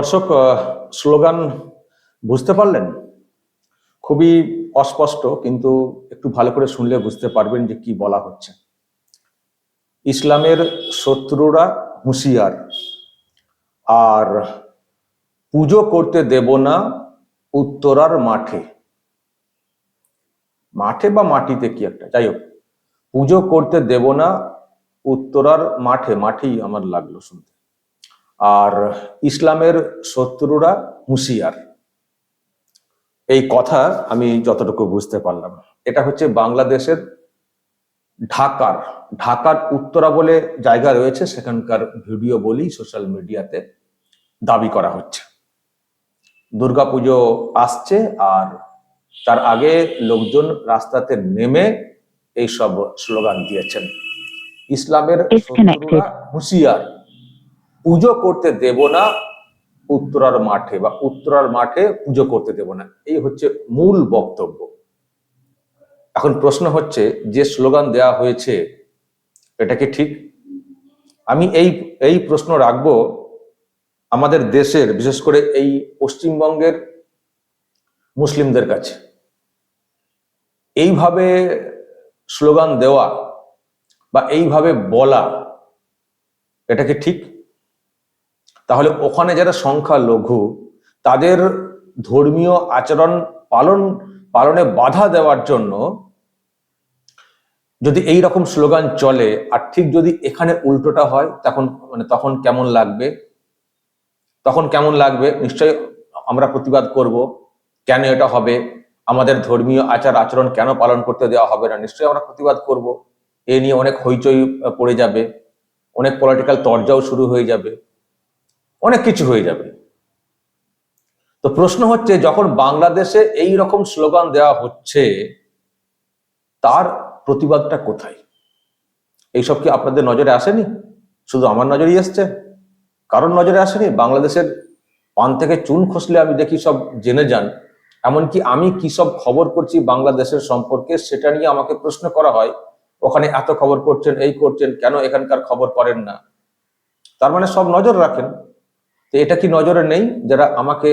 দর্শক স্লোগান বুঝতে পারলেন? খুবই অস্পষ্ট, কিন্তু একটু ভালো করে শুনলে বুঝতে পারবেন যে কি বলা হচ্ছে। ইসলামের শত্রুরা হুঁশিয়ার, আর পুজো করতে দেব না উত্তরার মাঠে। মাঠে বা মাটিতে কি একটা? যাই হোক, পুজো করতে দেব না উত্তরার মাঠে। মাঠেই আমার লাগল শুনতে। আর ইসলামের শত্রুরা হুঁশিয়ার এই কথা আমি যতটুকু বুঝতে পারলাম। এটা হচ্ছে বাংলাদেশের ঢাকার ঢাকার উত্তরা বলে জায়গা রয়েছে সেখানকার ভিডিও বলি সোশ্যাল মিডিয়াতে দাবি করা হচ্ছে। দুর্গাপুজো আসছে আর তার আগে লোকজন রাস্তাতে নেমে এইসব স্লোগান দিয়েছেন। ইসলামের শত্রুরা হুঁশিয়ার পুজো করতে দেব না উত্তরার মাঠে বা উত্তরার মাঠে পুজো করতে দেব না। এই হচ্ছে মূল বক্তব্য। এখন প্রশ্ন হচ্ছে, যে স্লোগান দেয়া হয়েছে, এটা কি ঠিক? আমি এই এই প্রশ্ন রাখব আমাদের দেশের, বিশেষ করে এই পশ্চিমবঙ্গের মুসলিমদের কাছে। এইভাবে স্লোগান দেওয়া বা এইভাবে বলা, এটা কি ঠিক? তাহলে ওখানে যারা সংখ্যা লঘু, তাদের ধর্মীয় আচরণ পালন, পালনে বাধা দেওয়ার জন্য যদি এই রকম স্লোগান চলে, আর ঠিক যদি এখানে উল্টোটা হয়, তখন মানে তখন কেমন লাগবে? তখন কেমন লাগবে? নিশ্চয়ই আমরা প্রতিবাদ করব, কেন এটা হবে? আমাদের ধর্মীয় আচার আচরণ কেন পালন করতে দেওয়া হবে না? নিশ্চয়ই আমরা প্রতিবাদ করব। এ নিয়ে অনেক হইচই পড়ে যাবে, অনেক পলিটিক্যাল তরজাও শুরু হয়ে যাবে। অনেক কিছু হয়ে যাবে। তো প্রশ্ন হচ্ছে, যখন বাংলাদেশে এই রকম স্লোগান দেওয়া হচ্ছে, তার প্রতিবাদটা কোথায়? এইসব কি আপনাদের নজরে আসেনি? শুধু আমার নজরেই এসছে। কারণ নজরে আসেনি? বাংলাদেশের পান থেকে চুন খসলে আমি দেখি সব জেনে যান। এমনকি আমি কি সব খবর করছি বাংলাদেশের সম্পর্কে, সেটা নিয়ে আমাকে প্রশ্ন করা হয়। ওখানে এত খবর করছেন এই করছেন, কেন এখানকার খবর করেন না? তার মানে সব নজর রাখেন। তো এটা কি নজরে নেই যারা আমাকে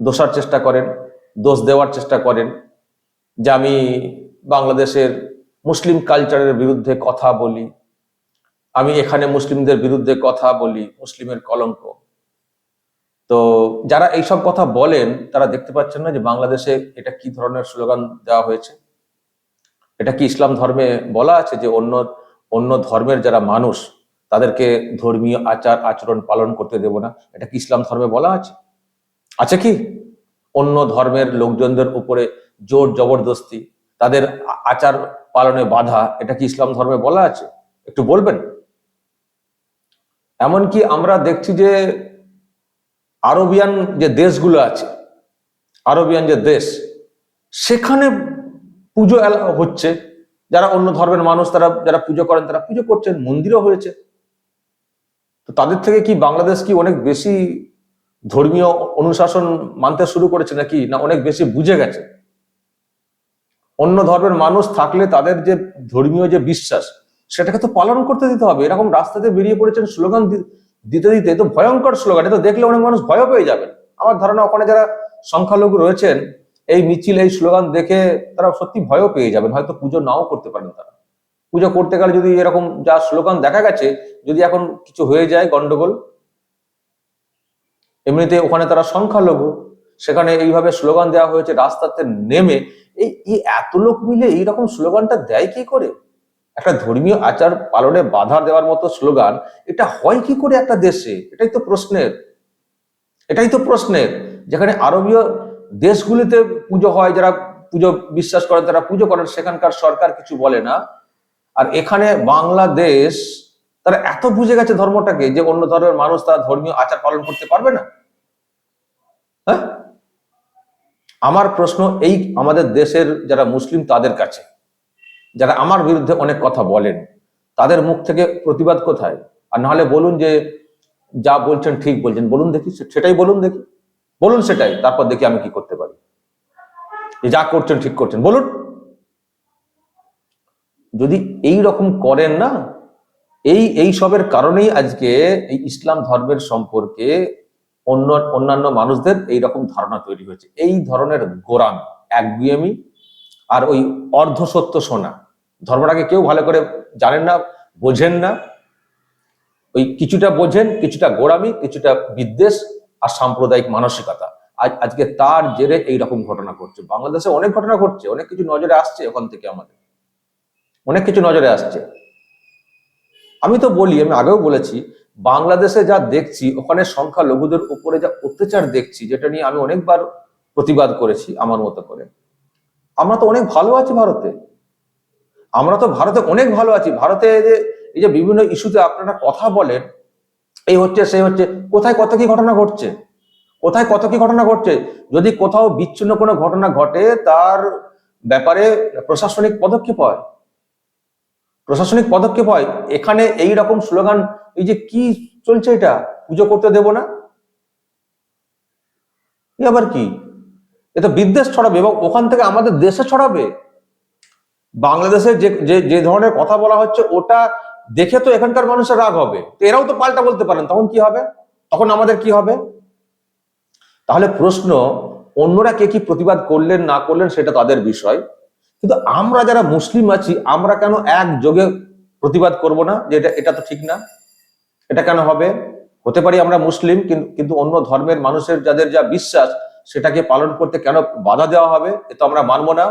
দোষার চেষ্টা করেন, দোষ দেওয়ার চেষ্টা করেন যে আমি বাংলাদেশের মুসলিম কালচারের বিরুদ্ধে কথা বলি, আমি এখানে মুসলিমদের বিরুদ্ধে কথা বলি, মুসলিমের কলঙ্ক? তো যারা এইসব কথা বলেন, তারা দেখতে পাচ্ছেন না যে বাংলাদেশে এটা কি ধরনের স্লোগান দেওয়া হয়েছে। এটা কি ইসলাম ধর্মে বলা আছে যে অন্য অন্য ধর্মের যারা মানুষ তাদেরকে ধর্মীয় আচার, আচরণ পালন করতে দেব না। এটা কি ইসলাম ধর্মে বলা আছে? আছে কি? অন্য ধর্মের লোকজনদের উপরে জোর জবরদস্তি, তাদের আচার পালনে বাধা, এটা কি ইসলাম ধর্মে বলা আছে? একটু বলবেন? এমনকি আমরা দেখছি যে আরবিয়ান যে দেশগুলো আছে, আরবিয়ান যে দেশ, সেখানে পুজো হচ্ছে। যারা অন্য ধর্মের মানুষ, তারা যারা পুজো করেন, তারা পুজো করছেন, মন্দিরও হয়েছে। তো তাদের থেকে কি বাংলাদেশ কি অনেক বেশি ধর্মীয় অনুশাসন মানতে শুরু করেছে নাকি? না অনেক বেশি বুঝে গেছে? অন্য ধর্মের মানুষ থাকলে তাদের যে ধর্মীয় যে বিশ্বাস, সেটাকে তো পালন করতে দিতে হবে। এরকম রাস্তাতে বেরিয়ে পড়েছেন স্লোগান দিতে দিতে তো ভয়ঙ্কর স্লোগান। এটা দেখলে অনেক মানুষ ভয় পেয়ে যাবেন। আমার ধারণা ওখানে যারা সংখ্যালঘু রয়েছেন, এই মিছিল, এই স্লোগান দেখে তারা সত্যি ভয়ও পেয়ে যাবেন। হয়তো পুজো নাও করতে পারেন তারা। পুজো করতে গেলে যদি এরকম যা স্লোগান দেখা গেছে, যদি এখন কিছু হয়ে যায় গন্ডগোল, এমনিতে ওখানে তারা সংখ্যালঘু, সেখানে এইভাবে স্লোগান দেওয়া হয়েছে, রাস্তাতে নেমে, এই এত লোক মিলে এইরকম স্লোগানটা দেয় কি করে? একটা ধর্মীয় আচার পালনে বাধা দেওয়ার মতো স্লোগান, এটা হয় কি করে একটা দেশে? এটাই তো প্রশ্নের। এটাই তো প্রশ্নের। যেখানে আরবীয় দেশগুলিতে পুজো হয়, যারা পুজো, বিশ্বাস করেন, তারা পুজো করেন, সেখানকার সরকার কিছু বলে না। আর এখানে বাংলাদেশ, তারা এত বুঝে গেছে ধর্মটাকে যে অন্য ধর্মের মানুষ তারা ধর্মীয় আচার পালন করতে পারবে না। হ্যাঁ? আমার প্রশ্ন এই আমাদের দেশের যারা মুসলিম তাদের কাছে, যারা আমার বিরুদ্ধে অনেক কথা বলেন, তাদের মুখ থেকে প্রতিবাদ কোথায়? আর নাহলে বলুন যে যা বলছেন ঠিক বলছেন, বলুন দেখি সেটাই বলুন দেখি। বলুন সেটাই, তারপর দেখি আমি কি করতে পারি। যা করছেন ঠিক করছেন, বলুন। যদি এই রকম করেন না, এই এই সবের কারণেই আজকে এই ইসলাম ধর্মের সম্পর্কে অন্য, অন্যান্য মানুষদের এই রকম ধারণা তৈরি হয়েছে। এই ধরনের গোরাম একগুয়েমি আর ওই অর্ধসত্য শোনা, ধর্মটাকে কেউ ভালো করে জানেন না, বোঝেন না। ওই কিছুটা বোঝেন, কিছুটা গোড়ামি কিছুটা বিদ্বেষ আর সাম্প্রদায়িক মানসিকতা। আজ, আজকে তার জেরে এই রকম ঘটনা ঘটছে। বাংলাদেশে অনেক ঘটনা ঘটছে, অনেক কিছু নজরে আসছে ওখান থেকে আমাদের। অনেক কিছু নজরে আসছে। আমি তো বলি, আমি আগেও বলেছি, বাংলাদেশে যা দেখছি, ওখানে সংখ্যা লঘুদের উপরে যা অত্যাচার দেখছি, যেটা নিয়ে আমি অনেকবার প্রতিবাদ করেছি আমার মতো করে। আমরা তো অনেক ভালো আছি ভারতে। আমরা তো ভারতে অনেক ভালো আছি। ভারতে যে, এই যে বিভিন্ন ইস্যুতে আপনারা কথা বলেন, এই হচ্ছে, সেই হচ্ছে, কোথায় কত কি ঘটনা ঘটছে? কোথায় কত কি ঘটনা ঘটছে? যদি কোথাও বিচ্ছিন্ন কোনো ঘটনা ঘটে, তার ব্যাপারে প্রশাসনিক পদক্ষেপ হয়। প্রশাসনিক পদক্ষেপ হয়, এখানে এই রকম স্লোগান, এই যে কি চলছে এটা, পুজো করতে দেব না? আবার কি? এ তো বিদ্বেষ ছড়াবে এবং ওখান থেকে আমাদের দেশে ছড়াবে। বাংলাদেশে যে যে ধরনের কথা বলা হচ্ছে, ওটা দেখে তো এখানকার মানুষের রাগ হবে। এরাও তো পাল্টা বলতে পারেন, তখন কি হবে? তখন আমাদের কি হবে? তাহলে প্রশ্ন, অন্যরা কে কি প্রতিবাদ করলেন, না করলেন, সেটা তাদের বিষয়। কিন্তু আমরা যারা মুসলিম আছি, আমরা কেন একযোগে প্রতিবাদ করব না? যে এটা এটা তো ঠিক না। এটা কেন হবে? হতে পারি আমরা মুসলিম কিন্তু অন্য ধর্মের মানুষের যাদের যা বিশ্বাস, সেটাকে পালন করতে কেন বাধা দেওয়া হবে? এ তো আমরা মানবো না।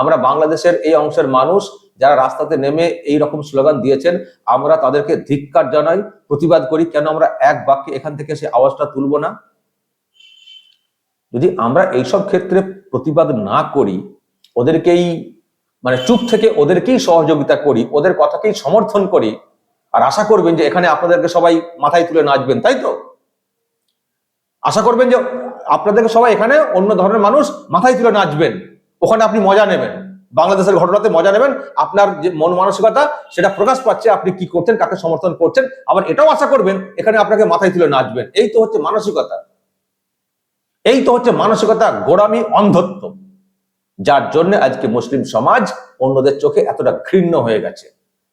আমরা বাংলাদেশের এই অংশের মানুষ, যারা রাস্তাতে নেমে এই রকম স্লোগান দিয়েছেন, আমরা তাদেরকে ধিক্কার জানাই, প্রতিবাদ করি, কেন আমরা এক বাক্যে এখান থেকে সে আওয়াজটা তুলব না? যদি আমরা এইসব ক্ষেত্রে প্রতিবাদ না করি ওদেরকেই মানে চুপ থেকে ওদেরকেই সহযোগিতা করি, ওদের কথাকেই সমর্থন করি, আর আশা করবেন যে এখানে আপনাদেরকে সবাই মাথায় তুলে নাচবেন, তাই তো? আশা করবেন যে আপনাদেরকে সবাই এখানে অন্য ধরনের মানুষ মাথায় তুলে নাচবেন, ওখানে আপনি মজা নেবেন, বাংলাদেশের ঘটনাতে মজা নেবেন, আপনার যে মন মানসিকতা সেটা প্রকাশ পাচ্ছে, আপনি কি করছেন, কাকে সমর্থন করছেন, আবার এটাও আশা করবেন এখানে আপনাকে মাথায় তুলে নাচবেন, এই তো হচ্ছে মানসিকতা, এই তো হচ্ছে মানসিকতা গোড়ামি অন্ধত্ব। যার জন্য আজকে মুসলিম সমাজ অন্যদের চোখে এতটা ঘৃণ্য হয়ে গেছে।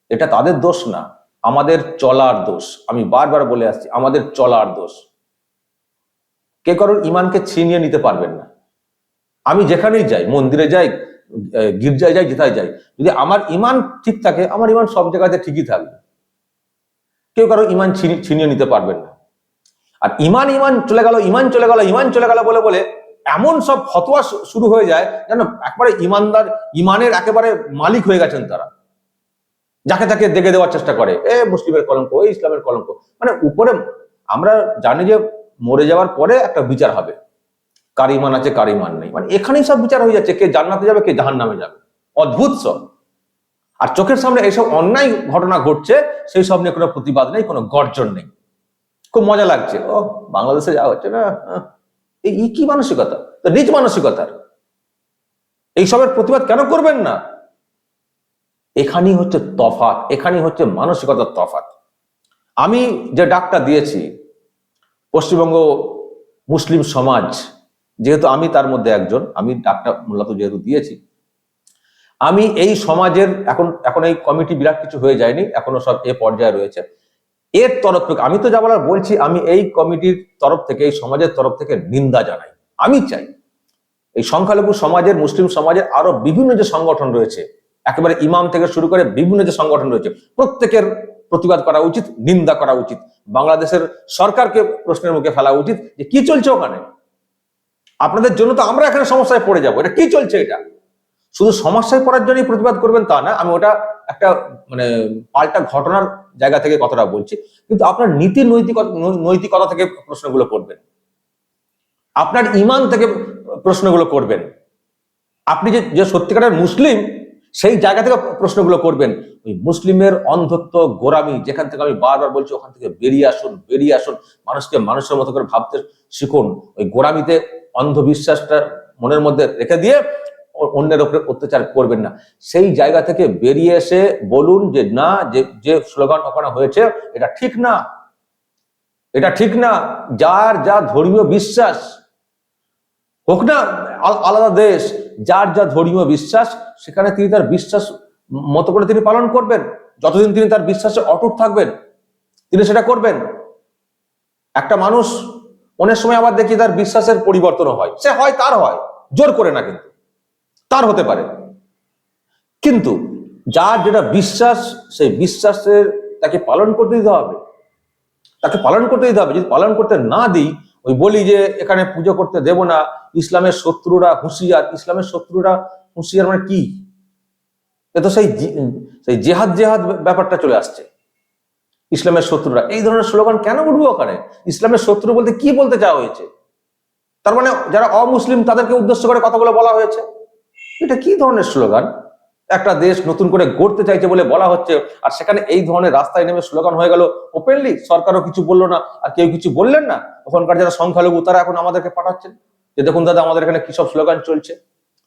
এটা তাদের দোষ না, আমাদের চলার দোষ। আমি বারবার বলে আসছি, আমাদের চলার দোষ। কে কারোর ইমানকে ছিনিয়ে নিতে পারবেন না। আমি যেখানেই যাই, মন্দিরে যাই গির্জায় যাই, যেথায় যাই, যদি আমার ইমান ঠিক থাকে, আমার ইমান সব জায়গাতে ঠিকই থাকবে। কেউ কারও ইমান ছিনি- ছিনিয়ে নিতে পারবেন না। আর ইমান ইমান চলে গেল, ইমান চলে গেল, ইমান চলে গেল বলে বলে এমন সব ফতোয়া শুরু হয়ে যায় যেন একবারে ইমানদার ইমানের একেবারে মালিক হয়ে গেছেন তারা। যাকে তাকে দেখে দেওয়ার চেষ্টা করে। এ মুসলিমের কলঙ্ক এ ইসলামের কলঙ্ক। মানে উপরে আমরা জানি যে মরে যাওয়ার পরে একটা বিচার হবে। কার ইমান আছে কার ইমান নেই। মানে এখানেই সব বিচার হয়ে যাচ্ছে কে জান্নাতে যাবে কে জাহান নামে যাবে। অদ্ভুত সব। আর চোখের সামনে এইসব অন্যায় ঘটনা ঘটছে সেই সব নিয়ে কোনো প্রতিবাদ নেই কোনো গর্জন নেই। খুব মজা লাগছে। ও বাংলাদেশে যাওয়া হচ্ছে না? আহ, এই কি মানসিকতা? নিজ মানসিকতার। এইসবের প্রতিবাদ কেন করবেন না? এখানেই হচ্ছে তফাত এখানেই হচ্ছে মানসিকতার তফাৎ। আমি যে ডাকটা দিয়েছি, পশ্চিমবঙ্গ মুসলিম সমাজ, যেহেতু আমি তার মধ্যে একজন, আমি ডাকটা মূলত যেহেতু দিয়েছি, আমি এই সমাজের এখন এখন এই কমিটি বিরাট কিছু হয়ে যায়নি, এখনও সব এ পর্যায়ে রয়েছে। এর তরফ থেকে, আমি তো যা বলার বলছি, আমি এই কমিটির তরফ থেকে, এই সমাজের তরফ থেকে নিন্দা জানাই। আমি চাই এই সংখ্যালঘু সমাজের, মুসলিম সমাজের আরও বিভিন্ন যে সংগঠন রয়েছে, একেবারে ইমাম থেকে শুরু করে বিভিন্ন যে সংগঠন রয়েছে, প্রত্যেকের প্রতিবাদ করা উচিত, নিন্দা করা উচিত। বাংলাদেশের সরকারকে প্রশ্নের মুখে ফেলা উচিত যে কি চলছে ওখানে। আপনাদের জন্য তো আমরা এখানে সমস্যায় পড়ে যাব। এটা কি চলছে এটা? শুধু সমস্যায় পড়ার জন্যই প্রতিবাদ করবেন তা না, আমি ওটা একটা মানে পাল্টা ঘটনার জায়গা থেকে কথাটা বলছি, কিন্তু আপনার নীতি নৈতিকতা নৈতিকতা থেকে প্রশ্নগুলো করবেন। আপনার ইমান থেকে প্রশ্নগুলো করবেন। আপনি যে যে সত্যিকারের মুসলিম, সেই জায়গা থেকে প্রশ্নগুলো করবেন। ওই মুসলিমের অন্ধত্ব গোরামি যেখান থেকে আমি বারবার বলছি, ওখান থেকে বেরিয়ে আসুন বেরিয়ে আসুন, মানুষকে মানুষের মতো করে ভাবতে শিখুন। ওই গোরামিতে অন্ধবিশ্বাসটা মনের মধ্যে রেখে দিয়ে অন্যের উপরে অত্যাচার করবেন না। সেই জায়গা থেকে বেরিয়ে এসে বলুন যে, না, যে যে স্লোগান ওখানে হয়েছে, এটা ঠিক না। এটা ঠিক না। যার যা ধর্মীয় বিশ্বাস, হোক না, আল- আলাদা দেশ, যার যা ধর্মীয় বিশ্বাস, সেখানে তিনি তার বিশ্বাস মতো করে তিনি পালন করবেন। যতদিন তিনি তার বিশ্বাসে অটুট থাকবেন, তিনি সেটা করবেন। একটা মানুষ অনেক সময় আবার দেখি তার বিশ্বাসের পরিবর্তন হয়। সে হয়, তার হয়। জোর করে না কিন্তু। তার হতে পারে। কিন্তু যার যেটা বিশ্বাস, সেই বিশ্বাসের তাকে পালন করতে দিতে হবে। তাকে পালন করতে দিতে হবে। যদি পালন করতে না দিই, ওই বলি যে এখানে পুজো করতে দেব না, ইসলামের শত্রুরা হুঁশিয়ার। ইসলামের শত্রুরা হুঁশিয়ার মানে কি? এ তো সেই সেই জেহাদ জেহাদ ব্যাপারটা চলে আসছে। ইসলামের শত্রুরা। এই ধরনের স্লোগান কেন উঠবো ওখানে? ইসলামের শত্রু বলতে কি বলতে চাওয়া হয়েছে? তার মানে যারা অমুসলিম তাদেরকে উদ্দেশ্য করে কথাগুলো বলা হয়েছে। এটা কি ধরনের স্লোগান? একটা দেশ নতুন করে গড়তে চাইছে বলে বলা হচ্ছে, আর সেখানে এই ধরনের রাস্তায় নেমে স্লোগান হয়ে গেল ওপেনলি সরকারও কিছু বলল না, আর কেউ কিছু বললেন না? ওখানকার যারা সংখ্যালঘু, তারা এখন আমাদেরকে পাঠাচ্ছেন? যে দেখুন দাদা, আমাদের এখানে কি সব স্লোগান চলছে?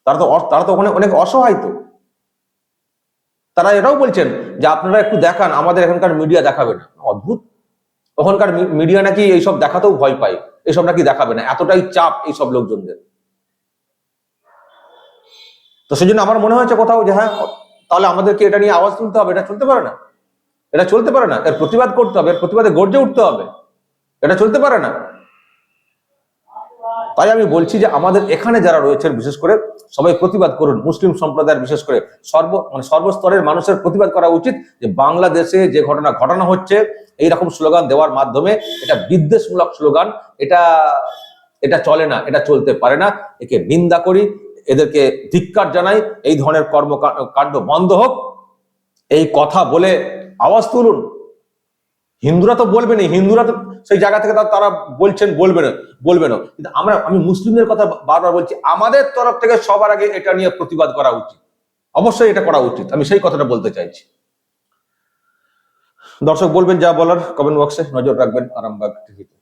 তারা তো তারা তো ওখানে অনেক অসহায় তো। তারা এটাও বলছেন যে আপনারা একটু দেখান, আমাদের এখানকার মিডিয়া দেখাবে না। অদ্ভুত। ওখানকার মিডিয়া নাকি এইসব দেখাতেও ভয় পায়। এইসব নাকি দেখাবে না। এতটাই চাপ এইসব লোকজনদের। তো সেই জন্য আমার মনে হয়েছে কোথাও যে হ্যাঁ তাহলে আমাদেরকে এটা নিয়ে আওয়াজ তুলতে হবে, এটা চলতে পারে না। এটা চলতে পারে না। এর প্রতিবাদ করতে হবে, এর প্রতিবাদে গর্জে উঠতে হবে। এটা চলতে পারে না। তাই আমি বলছি যে আমাদের এখানে যারা রয়েছেন, বিশেষ করে সবাই প্রতিবাদ করুন, মুসলিম সম্প্রদায়ের বিশেষ করে সর্ব মানে সর্বস্তরের মানুষের প্রতিবাদ করা উচিত যে বাংলাদেশে যে ঘটনা, ঘটানো হচ্ছে, এই রকম স্লোগান দেওয়ার মাধ্যমে এটা বিদ্বেষমূলক স্লোগান, এটা এটা চলে না, এটা চলতে পারে না। একে নিন্দা করি এদেরকে ধিক্কার জানাই, এই ধরনের কর্মকাণ্ড বন্ধ হোক। এই কথা বলে আওয়াজ তুলুন। হিন্দুরা তো বলবে না হিন্দুরা তো সেই জায়গা থেকে তারা বলছেন, বলবে না বলবে না। কিন্তু আমরা, আমি মুসলিমদের কথা বারবার বলছি, আমাদের তরফ থেকে সবার আগে এটা নিয়ে প্রতিবাদ করা উচিত। অবশ্যই এটা করা উচিত, আমি সেই কথাটা বলতে চাইছি। দর্শক বলবেন যা বলার কমেন্ট বক্সে নজর রাখবেন আরামবাগ টিভিতে।